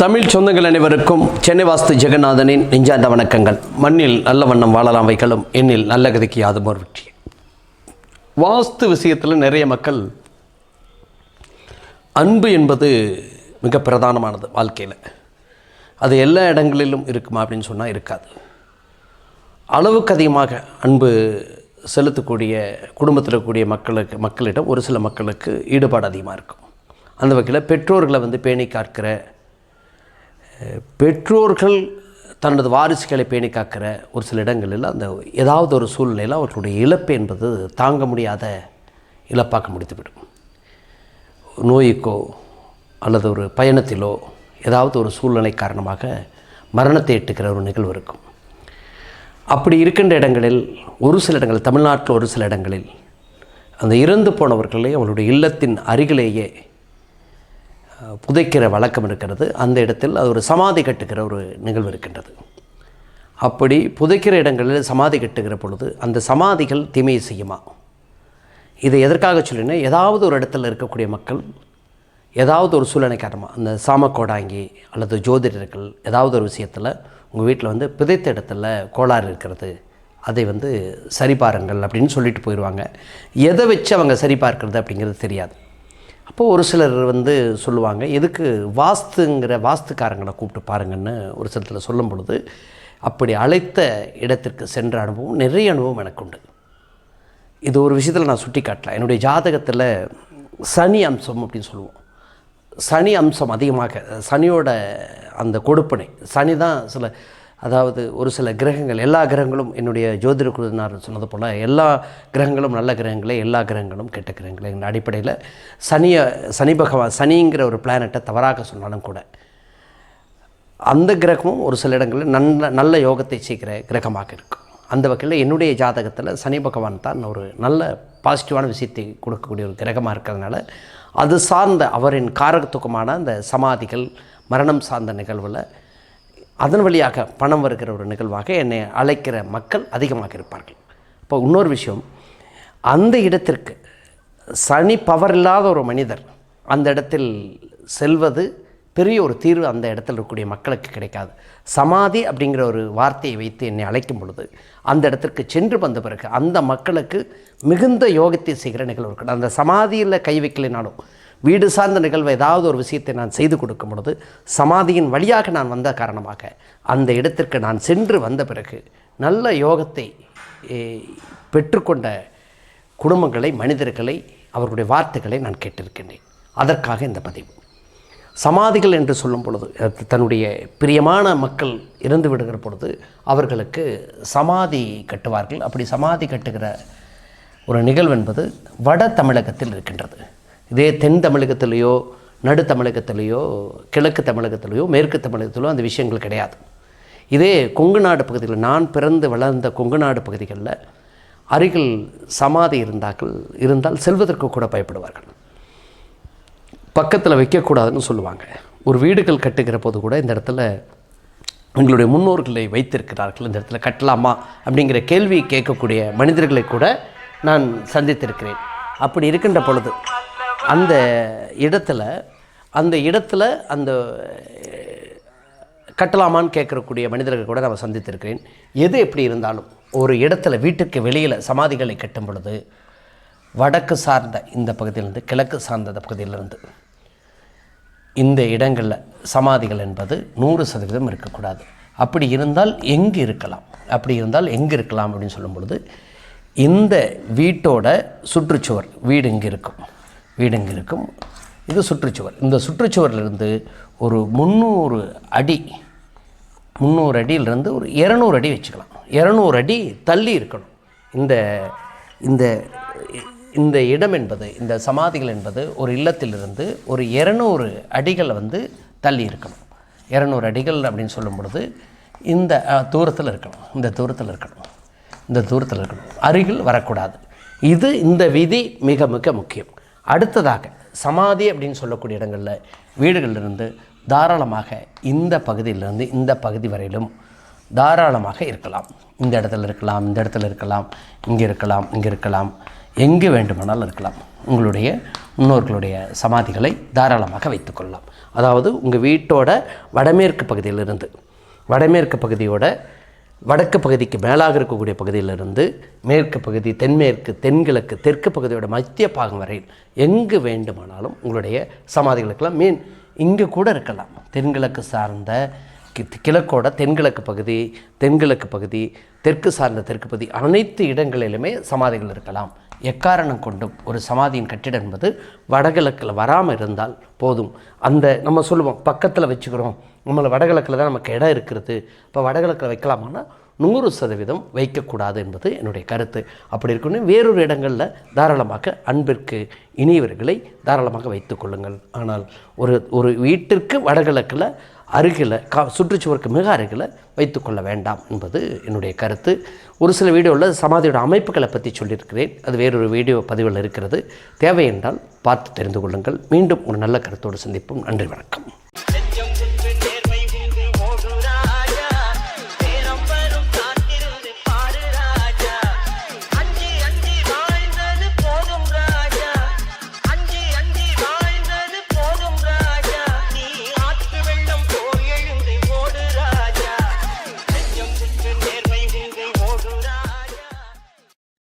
தமிழ் சொந்தங்கள் அனைவருக்கும் சென்னை வாஸ்து ஜெகநாதனின் நெஞ்சார்ந்த வணக்கங்கள். மண்ணில் நல்ல வண்ணம் வாழலாம் வைகளும் எண்ணில் நல்ல கதைக்கு யாதும் ஒரு வெற்றி. வாஸ்து விஷயத்தில் நிறைய மக்கள் அன்பு என்பது மிக பிரதானமானது வாழ்க்கையில். அது எல்லா இடங்களிலும் இருக்குமா அப்படின்னு சொன்னால் இருக்காது. அளவுக்கு அதிகமாக அன்பு செலுத்தக்கூடிய குடும்பத்தில் இருக்கக்கூடிய மக்களுக்கு மக்களிடம் ஒரு சில மக்களுக்கு ஈடுபாடு அதிகமாக இருக்கும். அந்த வகையில் பெற்றோர்களை வந்து பேணி காக்கிற பெற்றோர்கள் தனது வாரிசுகளை பேணி காக்கிற ஒரு சில இடங்களில் அந்த ஏதாவது ஒரு சூழ்நிலையில் அவர்களுடைய இழப்பு என்பது தாங்க முடியாத இழப்பாக்க முடித்துவிடும் நோய்க்கோ அல்லது ஒரு பயணத்திலோ ஏதாவது ஒரு சூழ்நிலை காரணமாக மரணத்தை எட்டுக்கிற ஒரு நிகழ்வு இருக்கும். அப்படி இருக்கின்ற இடங்களில் ஒரு சில இடங்கள் தமிழ்நாட்டில் ஒரு சில இடங்களில் அந்த இறந்து போனவர்களை அவங்களுடைய இல்லத்தின் அருகிலேயே புதைக்கிற வழக்கம் இருக்கிறது. அந்த இடத்தில் அது ஒரு சமாதி கட்டுகிற ஒரு நிகழ்வு இருக்கின்றது. அப்படி புதைக்கிற இடங்களில் சமாதி கட்டுகிற பொழுது அந்த சமாதிகள் தீமையை செய்யுமா? இதை எதற்காக சொல்லினா ஏதாவது ஒரு இடத்துல இருக்கக்கூடிய மக்கள் ஏதாவது ஒரு சூழ்நிலை காரணமாக அந்த சாமக்கோடாங்கி அல்லது ஜோதிடர்கள் ஏதாவது ஒரு விஷயத்தில் உங்கள் வீட்டில் வந்து புதைத்த இடத்துல கோளாறு இருக்கிறது அதை வந்து சரிபாருங்கள் அப்படின்னு சொல்லிட்டு போயிடுவாங்க எதை வச்சு அவங்க சரிபார்க்கிறது அப்படிங்கிறது தெரியாது. அப்போது ஒரு சிலர் வந்து சொல்லுவாங்க எதுக்கு வாஸ்துங்கிற வாஸ்துக்காரங்களை கூப்பிட்டு பாருங்கன்னு ஒரு சிலத்தில் சொல்லும் பொழுது அப்படி அழைத்த இடத்திற்கு சென்ற அனுபவம் நிறைய அனுபவம் எனக்கு உண்டு. இது ஒரு விஷயத்தில் நான் சுட்டி காட்டலாம் என்னுடைய ஜாதகத்தில் சனி அம்சம் அப்படின்னு சொல்லுவோம். சனி அம்சம் அதிகமாக சனியோட அந்த கொடுப்பனை சனி தான் சில அதாவது ஒரு சில கிரகங்கள் எல்லா கிரகங்களும் என்னுடைய ஜோதிட குழுவினார் சொன்னது போல் எல்லா கிரகங்களும் நல்ல கிரகங்களே எல்லா கிரகங்களும் கெட்ட கிரகங்களே. என்ற அடிப்படையில் சனியை சனி பகவான் சனிங்கிற ஒரு பிளானட்டை தவறாக சொன்னாலும் கூட அந்த கிரகமும் ஒரு சில இடங்களில் நல்ல நல்ல யோகத்தை செய்கிற கிரகமாக இருக்கும். அந்த வகையில் என்னுடைய ஜாதகத்தில் சனி பகவான் தான் ஒரு நல்ல பாசிட்டிவான விஷயத்தை கொடுக்கக்கூடிய ஒரு கிரகமாக இருக்கிறதுனால அது சார்ந்த அவரின் காரகத்துக்குமான அந்த சமாதிகள் மரணம் சார்ந்த நிகழ்வில் அதன் வழியாக பணம் வருகிற ஒரு நிகழ்வாக என்னை அழைக்கிற மக்கள் அதிகமாக இருப்பார்கள். இப்போ இன்னொரு விஷயம் அந்த இடத்திற்கு சனி பவர் இல்லாத ஒரு மனிதர் அந்த இடத்தில் செல்வது பெரிய ஒரு தீர்வு அந்த இடத்துல இருக்கக்கூடிய மக்களுக்கு கிடைக்காது. சமாதி அப்படிங்கிற ஒரு வார்த்தையை வைத்து என்னை அழைக்கும் பொழுது அந்த இடத்திற்கு சென்று வந்த பிறகு அந்த மக்களுக்கு மிகுந்த யோகத்தை செய்கிற நிகழ்வு இருக்கணும் அந்த சமாதியில் கை வைக்கலைனாலும் வீடு சார்ந்த நிகழ்வு ஏதாவது ஒரு விஷயத்தை நான் செய்து கொடுக்கும் பொழுது சமாதியின் வழியாக நான் வந்த காரணமாக அந்த இடத்திற்கு நான் சென்று வந்த பிறகு நல்ல யோகத்தை பெற்றுக்கொண்ட குடும்பங்களை மனிதர்களை அவர்களுடைய வார்த்தைகளை நான் கேட்டிருக்கின்றேன். அதற்காக இந்த பதிவு. சமாதிகள் என்று சொல்லும் பொழுது தன்னுடைய பிரியமான மக்கள் இறந்து விடுகிற பொழுது அவர்களுக்கு சமாதி கட்டுவார்கள். அப்படி சமாதி கட்டுகிற ஒரு நிகழ்வு என்பது வட தமிழகத்தில் இருக்கின்றது. இதே தென் தமிழகத்திலேயோ நடு தமிழகத்திலேயோ கிழக்கு தமிழகத்திலேயோ மேற்கு தமிழகத்திலோ அந்த விஷயங்கள் கிடையாது. இதே கொங்கு நாடு பகுதிகளில் நான் பிறந்து வளர்ந்த கொங்கு நாடு பகுதிகளில் அருகில் சமாதி இருந்தார்கள் இருந்தால் செல்வதற்கு கூட பயப்படுவார்கள். பக்கத்தில் வைக்கக்கூடாதுன்னு சொல்லுவாங்க. ஒரு வீடுகள் கட்டுகிற போது கூட இந்த இடத்துல எங்களுடைய முன்னோர்களை வைத்திருக்கிறார்கள் இந்த இடத்துல கட்டலாமா அப்படிங்கிற கேள்வி கேட்கக்கூடிய மனிதர்களை கூட நான் சந்தித்திருக்கிறேன். அப்படி இருக்கின்ற பொழுது அந்த இடத்துல அந்த இடத்துல அந்த கட்டலாமான்னு கேட்கக்கூடிய மனிதர்கள் கூட நான் சந்தித்திருக்கிறேன். எது எப்படி இருந்தாலும் ஒரு இடத்துல வீட்டுக்கு வெளியில் சமாதிகளை கட்டும் பொழுது வடக்கு சார்ந்த இந்த பகுதியிலிருந்து கிழக்கு சார்ந்த இந்த பகுதியிலிருந்து இந்த இடங்களில் சமாதிகள் என்பது நூறு சதவீதம் இருக்கக்கூடாது. அப்படி இருந்தால் எங்கே இருக்கலாம்? அப்படி இருந்தால் எங்கே இருக்கலாம் அப்படின்னு சொல்லும் பொழுது இந்த வீட்டோட சுற்றுச்சுவர் வீடு இங்கே இருக்கும். வீடு இங்கே இருக்கும் இது சுற்றுச்சுவர். இந்த சுற்றுச்சுவரிலிருந்து ஒரு முந்நூறு அடி முந்நூறு அடியிலிருந்து ஒரு இரநூறு அடி வச்சுக்கலாம். இரநூறு அடி தள்ளி இருக்கணும். இந்த இந்த இந்த இடம் என்பது இந்த சமாதிகள் என்பது ஒரு இல்லத்திலிருந்து ஒரு இரநூறு அடிகள் வந்து தள்ளி இருக்கணும். இரநூறு அடிகள் அப்படின்னு சொல்லும் பொழுது இந்த தூரத்தில் இருக்கணும். இந்த தூரத்தில் இருக்கணும். இந்த தூரத்தில் இருக்கணும். அருகில் வரக்கூடாது. இது இந்த விதி மிக மிக முக்கியம். அடுத்ததாக சமாதி அப்படின்னு சொல்லக்கூடிய இடங்களில் வீடுகளிலிருந்து தாராளமாக இந்த பகுதியிலிருந்து இந்த பகுதி வரையிலும் தாராளமாக இருக்கலாம். இந்த இடத்துல இருக்கலாம் இந்த இடத்துல இருக்கலாம் இங்கே இருக்கலாம் இங்கே இருக்கலாம் எங்கே வேண்டுமானாலும் இருக்கலாம். உங்களுடைய முன்னோர்களுடைய சமாதிகளை தாராளமாக வைத்துக்கொள்ளலாம் அதாவது உங்கள் வீட்டோட வடமேற்கு பகுதியிலிருந்து வடமேற்கு பகுதியோட வடக்கு பகுதிக்கு மேலாக இருக்கக்கூடிய பகுதியிலிருந்து மேற்கு பகுதி தென்மேற்கு தென்கிழக்கு தெற்கு பகுதியோட மத்திய பாகம் வரையில் எங்கு வேண்டுமானாலும் உங்களுடைய சமாதிகளுக்கெல்லாம் மீன் இங்கே கூட இருக்கலாம். தென்கிழக்கு சார்ந்த கிழக்கோட தென்கிழக்கு பகுதி தென்கிழக்கு பகுதி தெற்கு சார்ந்த தெற்கு பகுதி அனைத்து இடங்களிலுமே சமாதிகள் இருக்கலாம். எக்காரணம் கொண்டும் ஒரு சமாதியின் கட்டிடம் என்பது வடகிழக்கில் வராமல் இருந்தால் போதும். அந்த நம்ம சொல்லுவோம் பக்கத்தில் வச்சுக்கிறோம். நம்மளை வடகிழக்கில் தான் நமக்கு இடம் இருக்கிறது. இப்போ வடகிழக்கில் வைக்கலாமான்னா நூறு சதவீதம் வைக்கக்கூடாது என்பது என்னுடைய கருத்து. அப்படி இருக்கணும் வேறொரு இடங்களில் தாராளமாக அன்பிற்கு இனியவர்களை தாராளமாக வைத்துக்கொள்ளுங்கள் ஆனால் ஒரு ஒரு வீட்டிற்கு வடகிழக்கில் அருகில் கா சுற்றுச்சுவருக்கு மிக அருகில் வைத்துக்கொள்ள வேண்டாம் என்பது என்னுடைய கருத்து. ஒரு சில வீடியோவில் சமாதியோட அமைப்புகளை பற்றி சொல்லியிருக்கிறேன். அது வேறொரு வீடியோ பதிவில் இருக்கிறது. தேவை என்றால் பார்த்து தெரிந்து கொள்ளுங்கள். மீண்டும் ஒரு நல்ல கருத்தோடு சந்திப்போம். நன்றி வணக்கம்.